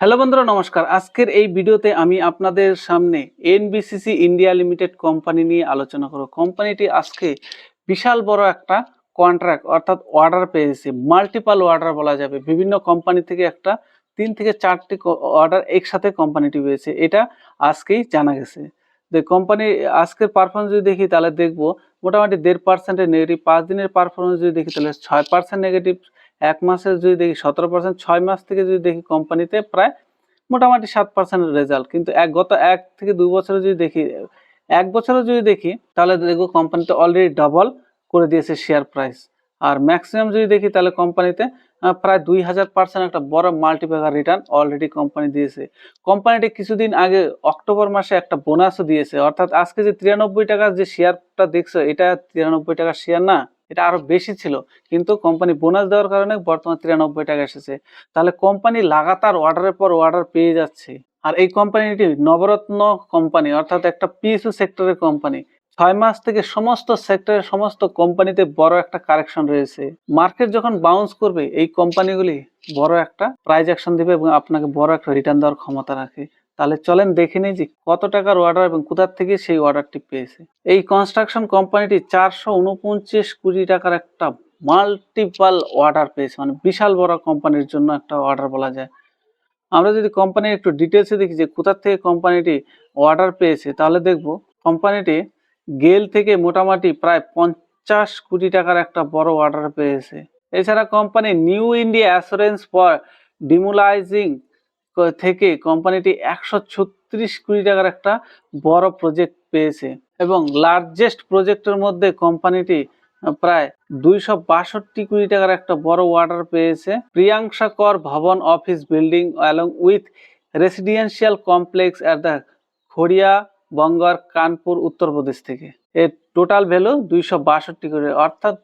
Hello বন্ধুরা, নমস্কার। আজকের এই ভিডিওতে আমি আপনাদের সামনে এনবিসিসি ইন্ডিয়া লিমিটেড কোম্পানি নিয়ে আলোচনা করব। কোম্পানিটি আজকে বিশাল বড় একটা কন্ট্রাক্ট অর্থাৎ অর্ডার পেয়েছে মাল্টিপাল অর্ডার বলা যাবে। বিভিন্ন কোম্পানি থেকে একটা, তিন থেকে চারটি অর্ডার একসাথে কোম্পানিটি পেয়েছে। এটা আজকেই জানা গেছে। যে কোম্পানি আজকের পারফরমেন্স যদি দেখি, তাহলে দেখব মোটামুটি দেড় পার্সেন্টের নেগেটিভ পাঁচ দিনের পারফরমেন্স যদি দেখি, তাহলে ছয় পার্সেন্ট নেগেটিভ এক মাসের যদি দেখি সতেরো পার্সেন্ট ছয় মাস থেকে যদি দেখি কোম্পানিতে প্রায় মোটামুটি সাত পার্সেন্টের রেজাল্ট কিন্তু এক গত এক থেকে দুই বছরে যদি দেখি, এক বছরে যদি দেখি, তাহলে দেখব কোম্পানিতে অলরেডি ডাবল করে দিয়েছে শেয়ার প্রাইস আর ম্যাক্সিমাম যদি দেখি, তাহলে কোম্পানিতে প্রায় দুই হাজার পার্সেন্ট একটা বড় মাল্টিপ্যাকার রিটার্ন অলরেডি কোম্পানি দিয়েছে। কোম্পানিটি কিছুদিন আগে অক্টোবর মাসে একটা বোনাসও দিয়েছে। অর্থাৎ আজকে যে তিরানব্বই টাকার যে শেয়ারটা দেখছ, এটা তিরানব্বই টাকার শেয়ার না? এটা আরও বেশি ছিল। কিন্তু কোম্পানি বোনাস দেওয়ার কারণে বর্তমান তিরানব্বই টাকা এসেছে। তাহলে কোম্পানি লাগাতার অর্ডারের পর অর্ডার পেয়ে যাচ্ছে। আর এই কোম্পানিটি নবরত্ন কোম্পানি অর্থাৎ একটা পিএসইউ সেক্টরের কোম্পানি ছয় মাস থেকে সমস্ত সেক্টরের সমস্ত কোম্পানিতে বড় একটা কারেকশন রয়েছে। মার্কেট যখন বাউন্স করবে, এই কোম্পানিগুলি বড় একটা প্রাইজ অ্যাকশন দিবে এবং আপনাকে বড় একটা রিটার্ন দেওয়ার ক্ষমতা রাখে। তাহলে চলেন দেখে নিই যে কত টাকার অর্ডার এবং কোথার থেকে সেই অর্ডারটি পেয়েছে। এই কনস্ট্রাকশন কোম্পানিটি চারশো উনপঞ্চাশ কোটি টাকার একটা মাল্টিপাল অর্ডার পেয়েছে। মানে বিশাল বড় কোম্পানির জন্য একটা অর্ডার বলা যায়। আমরা যদি কোম্পানির একটু ডিটেলসে দেখি যে কোথার থেকে কোম্পানিটি অর্ডার পেয়েছে, তাহলে দেখব কোম্পানিটি গেল থেকে মোটামুটি প্রায় পঞ্চাশ কোটি টাকার একটা বড় অর্ডার পেয়েছে। এছাড়া company new India assurance for demolishing থেকে কোম্পানিটি একশো ছত্রিশ কোটি টাকার একটা বড় প্রজেক্ট পেয়েছে এবং লার্জেস্ট প্রজেক্টের মধ্যে কোম্পানিটি প্রায় দুইশো বাষট্টি কোটি টাকার একটা বড় অর্ডার পেয়েছে। প্রিয়াংশা কর ভবন office building along with residential complex at the Kharia Bangar Kanpur Uttar Pradesh থেকে। এর টোটাল ভ্যালু দুইশো বাষট্টি কোটি। অর্থাৎ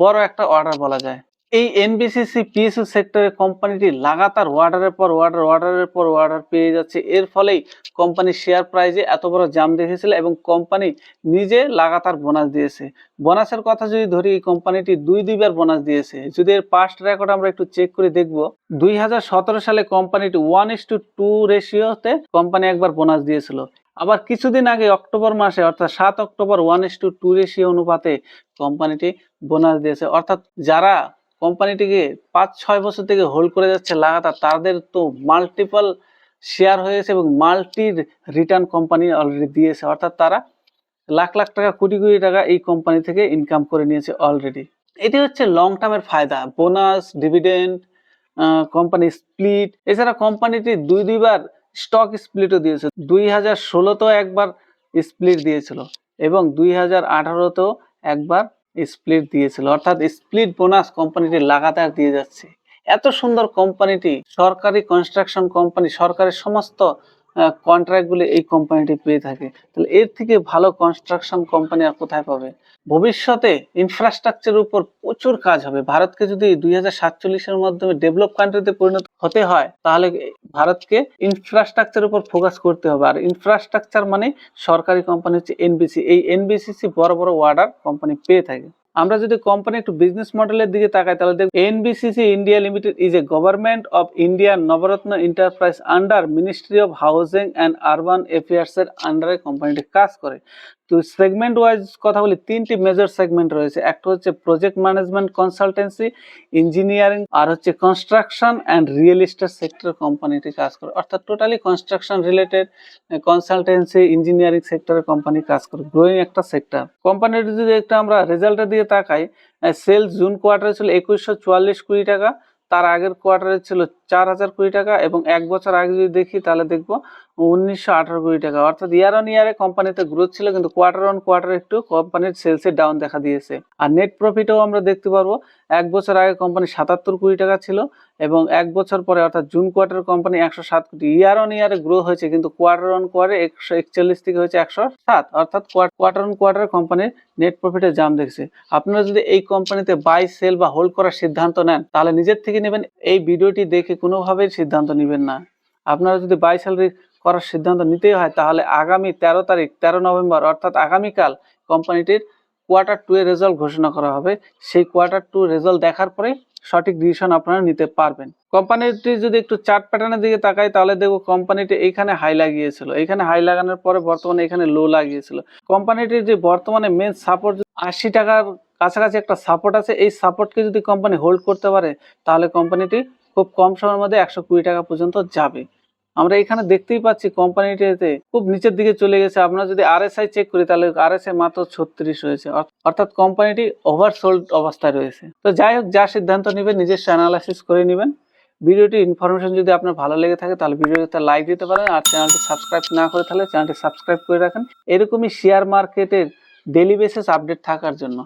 বড় একটা অর্ডার বলা যায়। এই এনবিসিসি পিএসইউ সেক্টরের কোম্পানিটি লাগাতার অর্ডারের পর ওয়ার্ডার অর্ডারের পর ওয়ার্ডার পেয়ে যাচ্ছে। এর ফলেই কোম্পানির শেয়ার প্রাইজে এত বড় জাম দেখেছিল এবং কোম্পানি নিজে লাগাতার বোনাস দিয়েছে। বোনাসের কথা যদি ধরি, এই কোম্পানিটি দুই, দুইবার বোনাস দিয়েছে। যদি এর পাস্ট রেকর্ড আমরা একটু চেক করে দেখব, দুই হাজার সতেরো সালে কোম্পানিটি ওয়ান ইস টু টু রেশিওতে কোম্পানি একবার বোনাস দিয়েছিল। আবার কিছুদিন আগে অক্টোবর মাসে, অর্থাৎ সাত October one is to two ratio অনুপাতে কোম্পানিটি বোনাস দিয়েছে। অর্থাৎ যারা কোম্পানিটিকে পাঁচ, ছয় বছর থেকে হোল্ড করে যাচ্ছে লাগাতার। তাদের তো মাল্টিপল শেয়ার হয়েছে এবং মাল্টির রিটার্ন কোম্পানি অলরেডি দিয়েছে। অর্থাৎ তারা লাখ লাখ টাকা, কোটি কোটি টাকা এই কোম্পানি থেকে ইনকাম করে নিয়েছে অলরেডি এটি হচ্ছে লং টার্মের ফায়দা। বোনাস ডিভিডেন্ড কোম্পানি স্প্লিট এছাড়া কোম্পানিটি দুই, দুইবার স্টক স্প্লিটও দিয়েছে। দুই হাজার ষোলোতেও একবার স্প্লিট দিয়েছিল এবং দুই হাজার আঠারোতেও একবার স্প্লিট দিয়েছিল, অর্থাৎ স্প্লিট বোনাস কোম্পানিটি লাগাতার দিয়ে যাচ্ছে। এত সুন্দর কোম্পানিটি সরকারি কনস্ট্রাকশন কোম্পানি সরকারের সমস্ত কন্ট্রাক্টগুলি এই কোম্পানিটি পেয়ে থাকে। তাহলে এর থেকে ভালো কনস্ট্রাকশন কোম্পানি আর কোথায় পাবে? ভবিষ্যতে ইনফ্রাস্ট্রাকচারের উপর প্রচুর কাজ হবে। ভারতকে যদি দুই হাজার সাতচল্লিশের মাধ্যমে ডেভেলপ কান্ট্রিতে পরিণত হতে হয়, তাহলে ভারতকে ইনফ্রাস্ট্রাকচারের উপর ফোকাস করতে হবে। আর ইনফ্রাস্ট্রাকচার মানে সরকারি কোম্পানি হচ্ছে এনবিসি এই এনবিসিসি বড় বড় অর্ডার কোম্পানি পেয়ে থাকে। আমরা যদি কোম্পানি একটু বিজনেস মডেলের দিকে তাকাই, তাহলে দেখব NBCC India limited is a government of India Navratna enterprise under ministry of housing and urban affairs এর আন্ডারে কোম্পানিটি কাজ করে। তো সেগমেন্ট ওয়াইজ কথা বলি, তিনটি মেজর সেগমেন্ট রয়েছে। একটা হচ্ছে প্রজেক্ট ম্যানেজমেন্ট কনসালটেন্সি ইঞ্জিনিয়ারিং আর হচ্ছে construction and real estate sector কোম্পানিটি কাজ করে। অর্থাৎ totally construction related consultancy engineering সেক্টরে কোম্পানি কাজ করে। গ্রোয়িং একটা সেক্টর কোম্পানিটি যদি একটা আমরা রেজাল্টের দিকে তাকাই সেলস জুন কোয়ার্টারে ছিল একুশশো চুয়াল্লিশ কোটি টাকা তার আগের কোয়ার্টারে ছিল চার হাজার কোটি টাকা এবং এক বছর আগে যদি দেখি তাহলে দেখব উনিশশো আঠারো কোটি টাকা। অর্থাৎ ইয়ার অন ইয়ারে কোম্পানিতে গ্রোথ ছিল কিন্তু কোয়ার্টার অন কোয়ার্টার একটু কোম্পানির সেলসে ডাউন দেখা দিয়েছে। আর নেট প্রফিটও আমরা দেখতে পারব, এক বছর আগে কোম্পানি সাতাত্তর কোটি টাকা ছিল এবং এক বছর পরে অর্থাৎ জুন কোয়ার্টার কোম্পানি একশো সাত কোটি। ইয়ার অন ইয়ারে গ্রো হয়েছে কিন্তু কোয়ার্টার অন কোয়ার্টার একশো একচল্লিশ থেকে হয়েছে একশো সাত। অর্থাৎ কোয়ার্টার অন কোয়ার্টার কোম্পানির নেট প্রফিটে জাম দেখছে। আপনারা যদি এই কোম্পানিতে বাই সেল বা হোল্ড করার সিদ্ধান্ত নেন, তাহলে নিজের থেকে নেবেন, এই ভিডিওটি দেখে কোনোভাবেই সিদ্ধান্ত নেবেন না। আপনারা যদি বাই সেল করার সিদ্ধান্ত নিতেই হয়, তাহলে আগামী তেরো তারিখ, তেরো নভেম্বর, অর্থাৎ আগামীকাল কোম্পানিটির কোয়ার্টার টু এর রেজাল্ট ঘোষণা করা হবে। সেই কোয়ার্টার টু রেজাল্ট দেখার পরে সঠিক ডিসিশন আপনারা নিতে পারবেন। কোম্পানিটি যদি একটু চার্ট প্যাটার্নের দিকে তাকাই তাহলে দেখব কোম্পানিটি এখানে হাই লাগিয়েছিল। এখানে হাই লাগানোর পরে বর্তমানে এখানে লো লাগিয়েছিল। কোম্পানিটির যে বর্তমানে মেন সাপোর্ট আশি টাকার কাছাকাছি একটা সাপোর্ট আছে, এই সাপোর্টকে যদি কোম্পানি হোল্ড করতে পারে, তাহলে কোম্পানিটি খুব কম সময়ের মধ্যে একশো কুড়ি টাকা পর্যন্ত যাবে। আমরা এখানে দেখতেই পাচ্ছি কোম্পানিটিতে খুব নিচের দিকে চলে গেছে। আমরা যদি আরএসআই চেক করি, তাহলে আরএসআই মাত্র ছত্রিশ হয়েছে। অর- অর্থাৎ কোম্পানিটি ওভারসোল্ড অবস্থায় রয়েছে। তো যাই হোক, যা সিদ্ধান্ত নেবেন, নিজস্ব অ্যানালাইসিস করে নেবেন। ভিডিওটি ইনফরমেশন যদি আপনার ভালো লেগে থাকে, তাহলে ভিডিওতে লাইক দিতে পারেন। আর চ্যানেলটি সাবস্ক্রাইব না করে তাহলে চ্যানেলটি সাবস্ক্রাইব করে রাখেন। এরকমই শেয়ার মার্কেটের ডেলি বেসিস আপডেট থাকার জন্য।